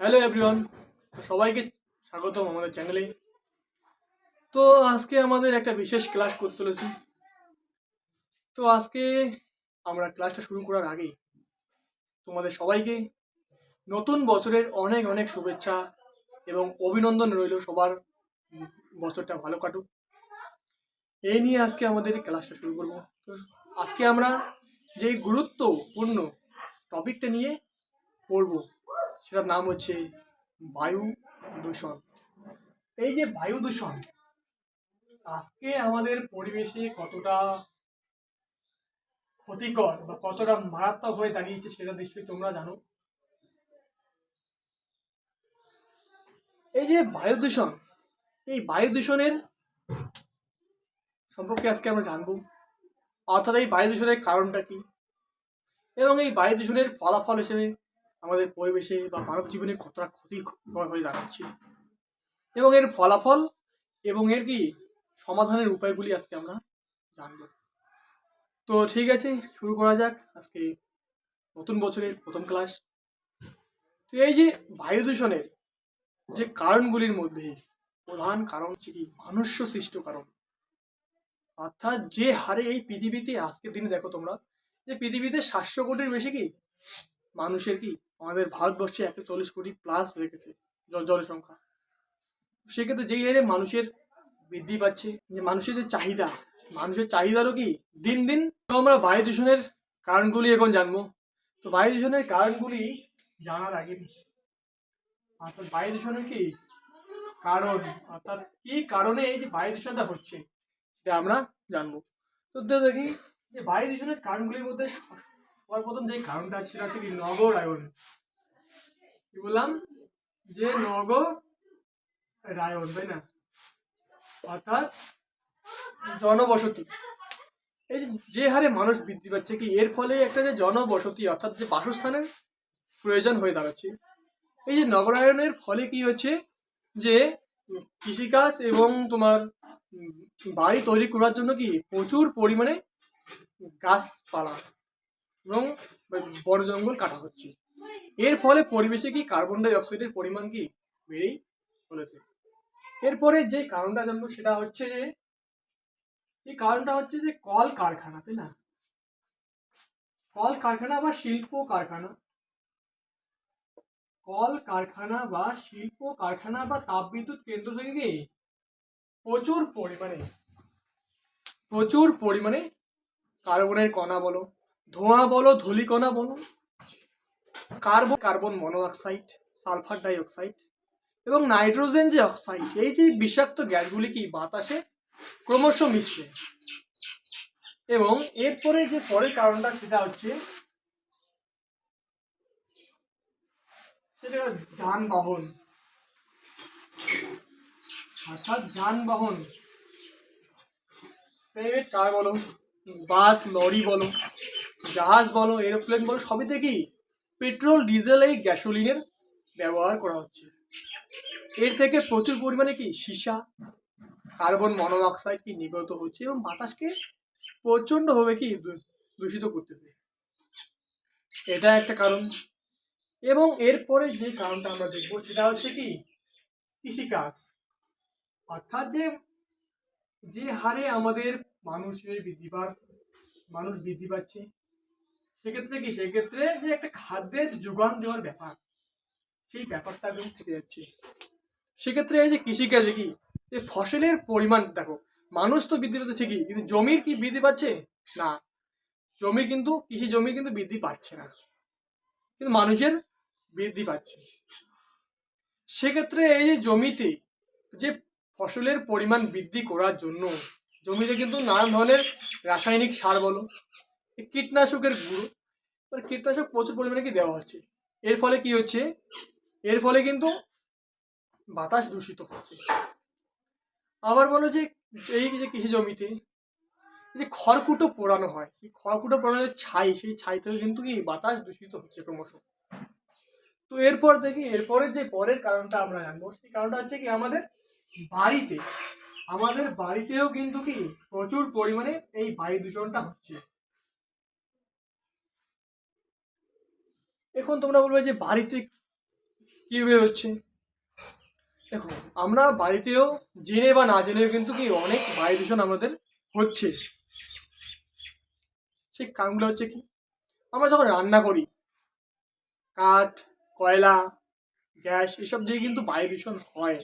Hello everyone সবাইকে স্বাগতম আমাদের চ্যানেলে তো আজকে আমাদের একটা বিশেষ ক্লাস করতে চলেছি। তো আজকে আমরা ক্লাসটা শুরু করার আগে তোমাদের সবাইকে নতুন বছরের অনেক অনেক শুভেচ্ছা এবং অভিনন্দন রইল সবার বছরটা ভালো কাটুক। এই নিয়ে আজকে আমাদের ক্লাসটা শুরু করব। তো আজকে আমরা যে গুরুত্বপূর্ণ টপিকটা নিয়ে পড়ব সেটার নাম হচ্ছে বায়ু দূষণ। এই যে বায়ু দূষণ, আজকে আমাদের পরিবেশে কতটা ক্ষতিকর বা কতটা মারাত্মক হয়ে দাঁড়িয়েছে সেটা নিশ্চয়ই তোমরা জানো। এই যে বায়ু দূষণ, এই বায়ু দূষণের সম্পর্কে আজকে আমরা জানব। অর্থাৎ এই বায়ু দূষণের কারণটা কি? এবং এই বায়ু দূষণের ফলাফল হিসেবে আমাদের পরিবেশে বা মানব জীবনে কতটা ক্ষতিকর হয়ে দাঁড়াচ্ছে। এবং এর ফলাফল এবং এর কি সমাধানের উপায়গুলি আজকে আমরা জানব। তো ঠিক আছে শুরু করা যাক আজকে নতুন বছরের প্রথম ক্লাস তো এই যে বায়ু দূষণের যে কারণগুলির মধ্যে প্রধান কারণ হচ্ছে কি মানুষ্য সৃষ্ট কারণ। অর্থাৎ যে হারে এই পৃথিবীতে আজকের দিনে দেখো তোমরা যে পৃথিবীতে সাতশো কোটির বেশি কি মানুষের কি আমাদের ভারতবর্ষে একশো চল্লিশ কোটি প্লাস হয়ে গেছে জনসংখ্যা সেক্ষেত্রে যেই হারে মানুষের বৃদ্ধি পাচ্ছে, যে মানুষের যে চাহিদা, মানুষের চাহিদারও কি দিন দিন তো আমরা বায়ু দূষণের কারণগুলি এখন জানব। তো বায়ু দূষণের কারণগুলি জানার আগে অর্থাৎ বায়ু দূষণের কি কারণ, অর্থাৎ কি কারণে এই যে বায়ু দূষণটা হচ্ছে, সেটা আমরা জানব। তো দেখি যে বায়ু দূষণের কারণগুলির মধ্যে সর্বপ্রথম যে কারণটা সেটা হচ্ছে কি নগরায়ন কি বললাম? যে নগরায়ন তাই না? অর্থাৎ জনবসতি। এই যে হারে মানুষ বৃদ্ধি পাচ্ছে কি, এর ফলে একটা যে জনবসতি, অর্থাৎ যে বাসস্থানের প্রয়োজন হয়ে দাঁড়াচ্ছে। এই যে নগরায়নের ফলে কি হচ্ছে যে কৃষিকাজ এবং তোমার বাড়ি তৈরি করার জন্য কি প্রচুর পরিমাণে গাছপালা এবং বড় জঙ্গল কাটা হচ্ছে। এর ফলে পরিবেশে কি কার্বন ডাই অক্সাইডের পরিমাণ কি বেড়েই চলেছে? এরপরে যে কারণটা জানব সেটা হচ্ছে যে, এই কারণটা হচ্ছে যে কল কারখানা, তাই না? কল কারখানা বা শিল্প কারখানা। কল কারখানা বা শিল্প কারখানা বা তাপবিদ্যুৎ কেন্দ্র থেকে কি প্রচুর পরিমাণে প্রচুর পরিমাণে কার্বনের কণা বলো ধোঁয়া বলো, ধূলিকণা বলো, carbon carbon monoxide sulphur dioxide এবং নাইট্রোজেন যে অক্সাইড, এই যে বিষাক্ত গ্যাসগুলি কি বাতাসে ক্রমশ মিশছে এবং এরপরে যে পরের কারণটা সেটা হচ্ছে সেটা যানবাহন। অর্থাৎ যানবাহন। কার বলো বাস লরি বলো জাহাজ বলো এরোপ্লেন বলো সবইতে কি পেট্রোল ডিজেল এই গ্যাসোলিনের ব্যবহার করা হচ্ছে। এর থেকে প্রচুর পরিমাণে কি? সীসা কার্বন মনোঅক্সাইড কি নির্গত হচ্ছে এবং বাতাসকে প্রচণ্ডভাবে কি দূষিত করতেছে। এটা একটা কারণ। এবং এরপরে যে কারণটা আমরা দেখব সেটা হচ্ছে কি? কৃষিকাজ। অর্থাৎ যে যে হারে আমাদের মানুষের বৃদ্ধি পার মানুষ বৃদ্ধি পাচ্ছে সেক্ষেত্রে কি? সেক্ষেত্রে যে একটা খাদ্যের যোগান দেওয়ার ব্যাপার। সেই ব্যাপারটা একদম থেকে যাচ্ছে। সেক্ষেত্রে এই যে কৃষিকাজে কি? যে ফসলের পরিমাণ দেখো, মানুষ তো বৃদ্ধি পাচ্ছে ঠিকই, কিন্তু জমির কি বৃদ্ধি পাচ্ছে? না। জমির কিন্তু, কৃষি জমি কিন্তু বৃদ্ধি পাচ্ছে না। কিন্তু মানুষের বৃদ্ধি পাচ্ছে। সেক্ষেত্রে এই যে জমিতে যে ফসলের পরিমাণ বৃদ্ধি করার জন্য, জমিতে কিন্তু নানান ধরনের রাসায়নিক সার বলো কীটনাশকের গুঁড়ো। মানে কীটনাশক প্রচুর পরিমাণে কি দেওয়া হচ্ছে। এর ফলে কি হচ্ছে? এর ফলে কিন্তু বাতাস দূষিত হচ্ছে। আবার বলো যে, এই যে কৃষি জমিতে যে খড়কুটো পোড়ানো হয় সেই খড়কুটো পোড়ানো যে ছাই, সেই ছাই থেকে কিন্তু কি বাতাস দূষিত হচ্ছে ক্রমশ। তো এরপর দেখি, এরপরে যে পরের কারণটা আমরা জানব, সেই কারণটা হচ্ছে কি আমাদের বাড়িতে, আমাদের বাড়িতেও কিন্তু কি প্রচুর পরিমাণে এই বায়ু দূষণটা হচ্ছে। এখন তোমরা বলবে যে বাড়িতে কীভাবে হচ্ছে? দেখো, আমরা বাড়িতেও জেনে বা না জেনেও কিন্তু কি অনেক বায়ু দূষণ আমাদের হচ্ছে। সেই কারণগুলো হচ্ছে কি? আমরা যখন রান্না করি, কাঠ, কয়লা, গ্যাস, এসব দিয়ে কিন্তু বায়ু দূষণ হয়।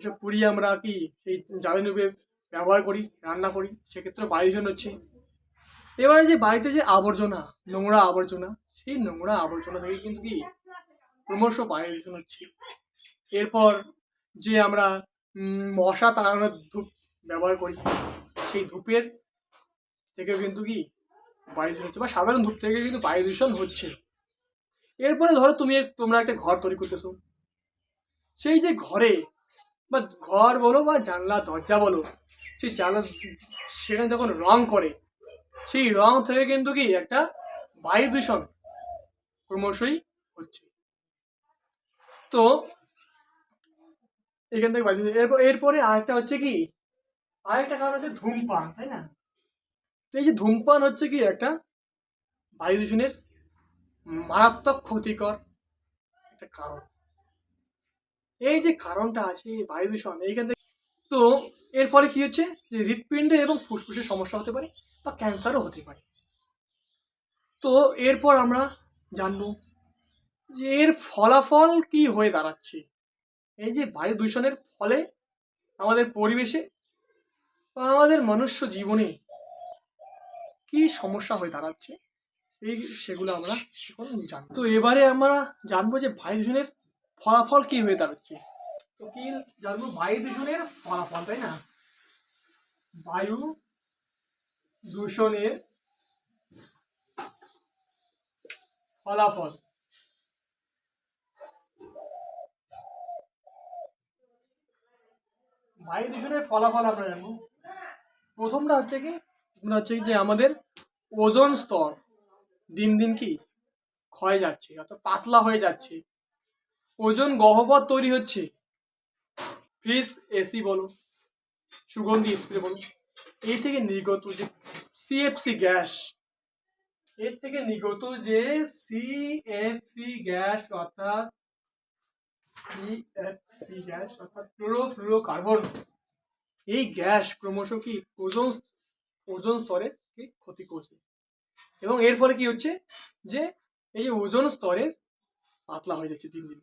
এসব পুড়িয়ে আমরা কি সেই জ্বালানি ব্যবহার করি, রান্না করি, সেক্ষেত্রে বায়ু দূষণ হচ্ছে। এবারে যে বাড়িতে যে আবর্জনা, নোংরা আবর্জনা, সেই নোংরা আবর্জনা থেকে কিন্তু কি ক্রমশ বায়ু দূষণ হচ্ছে। এরপর যে আমরা মশা তাড়ানোর ধূপ ব্যবহার করি, সেই ধূপের থেকে কিন্তু কি বায়ু দূষণ হচ্ছে, বা সাধারণ ধূপ থেকে কিন্তু বায়ু দূষণ হচ্ছে। এরপরে ধরো তুমি তোমরা একটা ঘর তৈরি করতেছো। সেই যে ঘরে, বা ঘর বলো বা জানলা, দরজা বলো, সেই জানলা, সেখানে যখন রং করে সেই রং থেকে কিন্তু কি একটা বায়ু দূষণ ক্রমশই হচ্ছে। তো এখান থেকে বায়ু এরপর, এরপরে আরেকটা হচ্ছে কি, আরেকটা কারণ হচ্ছে ধূমপান, তাই না? তো এই যে ধূমপান হচ্ছে কি একটা বায়ু দূষণের মারাত্মক ক্ষতিকর একটা কারণ। এই যে কারণটা আছে বায়ু দূষণ এইখান থেকে তো এর ফলে কি হচ্ছে? যে হৃৎপিণ্ডে এবং ফুসফুসের সমস্যা হতে পারে বা ক্যান্সারও হতে পারে। তো এরপর আমরা জানব যে এর ফলাফল কি হয়ে দাঁড়াচ্ছে। এই যে বায়ু দূষণের ফলে আমাদের পরিবেশে বা আমাদের মনুষ্য জীবনে কি সমস্যা হয়ে দাঁড়াচ্ছে, এই সেগুলো আমরা এখন জানব। তো এবারে আমরা জানব যে বায়ু দূষণের ফলাফল কি হয়ে দাঁড়াচ্ছে। তো কি জানব? বায়ু দূষণের ফলাফল, তাই না? বায়ু দূষণের ফলাফল। বায়ু দূষণের ফলাফল আমরা জানব। প্রথমটা হচ্ছে কি? প্রথমটা হচ্ছে যে আমাদের ওজন স্তর দিন দিন কি? ক্ষয় যাচ্ছে, অর্থাৎ পাতলা হয়ে যাচ্ছে। ওজন গহ্বর তৈরি হচ্ছে। ফ্রিজ এসি বলো। সুগন্ধি স্প্রে বলো। এই থেকে নির্গত যে সিএফসি গ্যাস, এর থেকে নির্গত যে সিএফসি গ্যাস অর্থাৎ সিএফসি গ্যাস অর্থাৎ ক্লোরোফ্লুরো কার্বন এই গ্যাস ক্রমশ কি ওজন ওজন স্তরে ক্ষতি করছে? এবং এর ফলে কি হচ্ছে? যে এই যে ওজন স্তরের পাতলা হয়ে যাচ্ছে দিন দিন।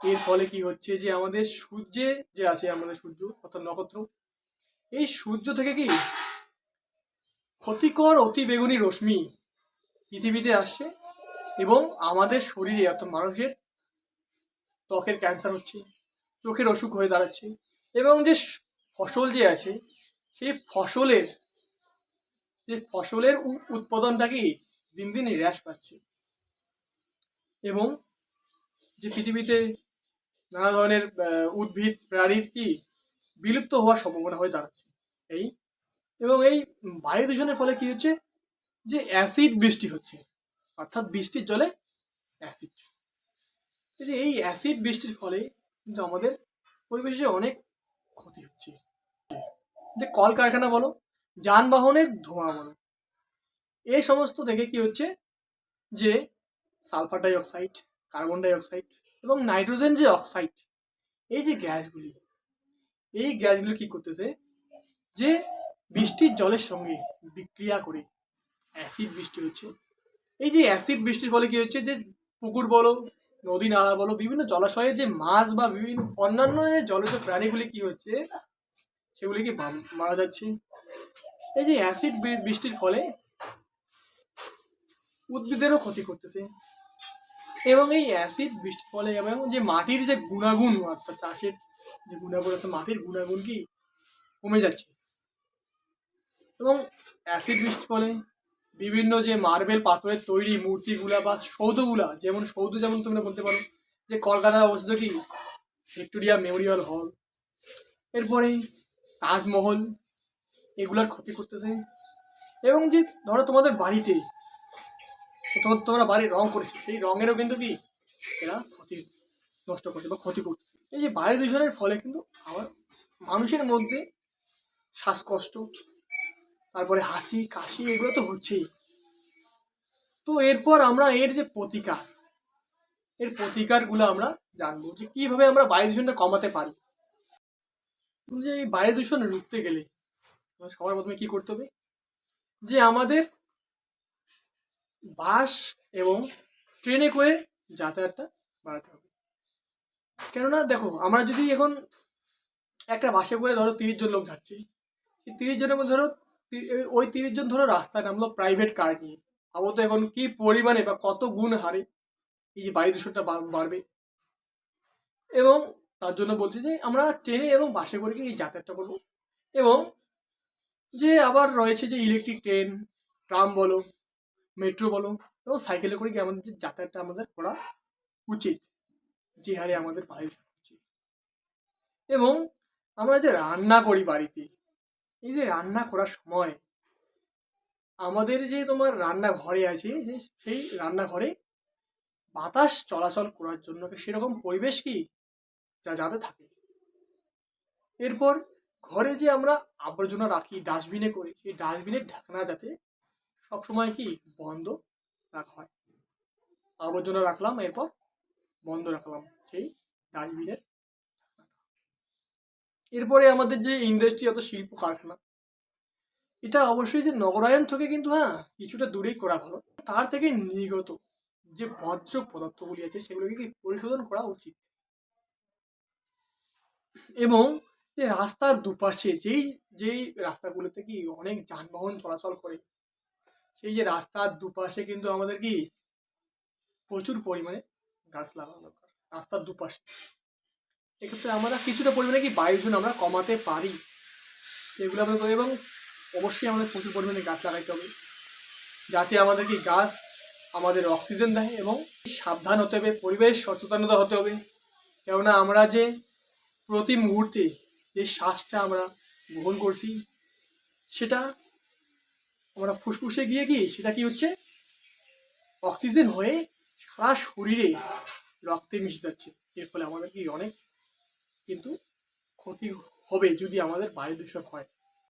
এর ফলে কি হচ্ছে যে আমাদের সূর্যে যে আছে আমাদের সূর্য, অর্থাৎ নক্ষত্র, এই সূর্য থেকে কি ক্ষতিকর অতি বেগুনি রশ্মি পৃথিবীতে আসছে এবং আমাদের শরীরে, অর্থাৎ মানুষের ত্বকের ক্যান্সার হচ্ছে, চোখের অসুখ হয়ে দাঁড়াচ্ছে এবং যে ফসল যে আছে, সেই ফসলের, যে ফসলের উৎপাদনটা কি দিন দিন হ্রাস পাচ্ছে এবং যে পৃথিবীতে নানা ধরনের উদ্ভিদ, প্রাণীর কি বিলুপ্ত হওয়ার সম্ভাবনা হয়ে দাঁড়াচ্ছে। এই, এবং এই বায়ু দূষণের ফলে কি হচ্ছে? যে অ্যাসিড বৃষ্টি হচ্ছে। অর্থাৎ বৃষ্টির জলে অ্যাসিড। যে এই অ্যাসিড বৃষ্টির ফলে কিন্তু আমাদের পরিবেশে অনেক ক্ষতি হচ্ছে। যে কলকারখানা বলো, যানবাহনের ধোঁয়া বলো এই সমস্ত থেকে কি হচ্ছে? যে sulphur dioxide carbon dioxide এবং নাইট্রোজেন যে অক্সাইড, এই যে গ্যাসগুলি, এই গ্যাসগুলি কি করতেছে? যে বৃষ্টির জলের সঙ্গে বিক্রিয়া করে অ্যাসিড বৃষ্টি হচ্ছে। এই যে অ্যাসিড বৃষ্টির ফলে কি হচ্ছে? যে পুকুর বলো, নদী নালা বলো, বিভিন্ন জলাশয়ে যে মাছ বা বিভিন্ন অন্যান্য যে জলজ প্রাণীগুলি কি হচ্ছে? সেগুলি কি মারা যাচ্ছে। এই যে অ্যাসিড বৃষ্টির ফলে উদ্ভিদেরও ক্ষতি করতেছে। এবং এই অ্যাসিড বৃষ্টির ফলে এবং যে মাটির যে গুণাগুণ, অর্থাৎ চাষের যে গুণাগুণ, অর্থাৎ মাটির গুণাগুণ কি? কমে যাচ্ছে। এবং অ্যাসিড বৃষ্টির ফলে বিভিন্ন যে মার্বেল পাথরের তৈরি মূর্তিগুলা বা সৌধগুলা, যেমন সৌধ যেমন তোমরা বলতে পারো, যে কলকাতায় অবস্থিত কি? ভিক্টোরিয়া মেমোরিয়াল হল। এরপরে তাজমহল, এগুলার ক্ষতি করতেছে। এবং যে ধরো তোমাদের বাড়িতে তোমার তোমরা বাড়ির রং করেছ। সেই রঙেরও কিন্তু কি, এরা ক্ষতি নষ্ট করছে বা ক্ষতি করছে। এই যে বায়ু দূষণের ফলে কিন্তু আমার মানুষের মধ্যে শ্বাসকষ্ট, তারপরে হাসি, কাশি, এগুলো তো হচ্ছেই। তো এরপর আমরা এর যে প্রতিকার, এর প্রতিকারগুলো আমরা জানব যে কীভাবে আমরা বায়ু দূষণটা কমাতে পারি। যে এই বায়ু দূষণ রুখতে গেলে, সবার প্রথমে কি করতে হবে? যে আমাদের বাস এবং ট্রেনে করে যাতায়াতটা বাড়াতে হবে। কেননা দেখো, আমরা যদি এখন একটা বাসে করে ধরো তিরিশ জন লোক যাচ্ছি তিরিশ জনের মধ্যে ধরো ওই তিরিশ জন ধরো রাস্তায় নামলো প্রাইভেট কার নিয়ে। ভাবো তো এখন কি পরিমাণে বা কত গুণ হারে এই যে বায়ু দূষণটা বাড়বে। এবং তার জন্য বলছি যে আমরা ট্রেনে এবং বাসে করে এই যাতায়াতটা করব। এবং যে আবার রয়েছে যে ইলেকট্রিক ট্রেন ট্রাম বলো মেট্রো বলো এবং সাইকেলে করে কি আমাদের যে যাতায়াতটা আমাদের করা উচিত। যে হারে আমাদের বাড়ির হচ্ছে এবং আমরা যে রান্না করি বাড়িতে, এই যে রান্না করার সময় আমাদের যে তোমার রান্নাঘরে আছে, যে সেই রান্নাঘরে বাতাস চলাচল করার জন্য সেরকম পরিবেশ কি যা যাতে থাকে। এরপর ঘরে যে আমরা আবর্জনা রাখি, ডাস্টবিনে করে সেই ডাস্টবিনের ঢাকনা যাতে সবসময় কি বন্ধ রাখা হয়? আবর্জনা রাখলাম, এরপর বন্ধ রাখলাম সেই ডাস্টবিনের এরপরে আমাদের যে ইন্ডাস্ট্রি অত শিল্প কারখানা, এটা অবশ্যই যে নগরায়ন থেকে কিন্তু হ্যাঁ কিছুটা দূরেই করা ভালো। তার থেকে নির্গত যে বজ্র পদার্থগুলি আছে, সেগুলোকে কি পরিশোধন করা উচিত? এবং যে রাস্তার দুপাশে যেই যেই রাস্তাগুলোতে কি অনেক যানবাহন চলাচল করে সেই যে রাস্তার দুপাশে কিন্তু আমাদের কি প্রচুর পরিমাণে গাছ লাগানো দরকার, রাস্তার দুপাশে। এক্ষেত্রে আমরা কিছুটা পরিমাণে কি বায়ু দূষণ আমরা কমাতে পারি এগুলো করতে এবং অবশ্যই আমাদের প্রচুর পরিমাণে গাছ লাগাইতে হবে যাতে আমাদের কি গাছ আমাদের অক্সিজেন দেয় এবং সাবধান হতে হবে, পরিবেশ সচেতনতা হতে হবে। কেননা আমরা যে প্রতি মুহূর্তে যে শ্বাসটা আমরা গ্রহণ করছি, সেটা আমরা ফুসফুসে গিয়ে কি, সেটা কি হচ্ছে? অক্সিজেন হয়ে সারা শরীরে রক্তে মিশে যাচ্ছে। এর ফলে আমাদের কি অনেক কিন্তু ক্ষতি হবে যদি আমাদের বায়ু দূষণ হয়।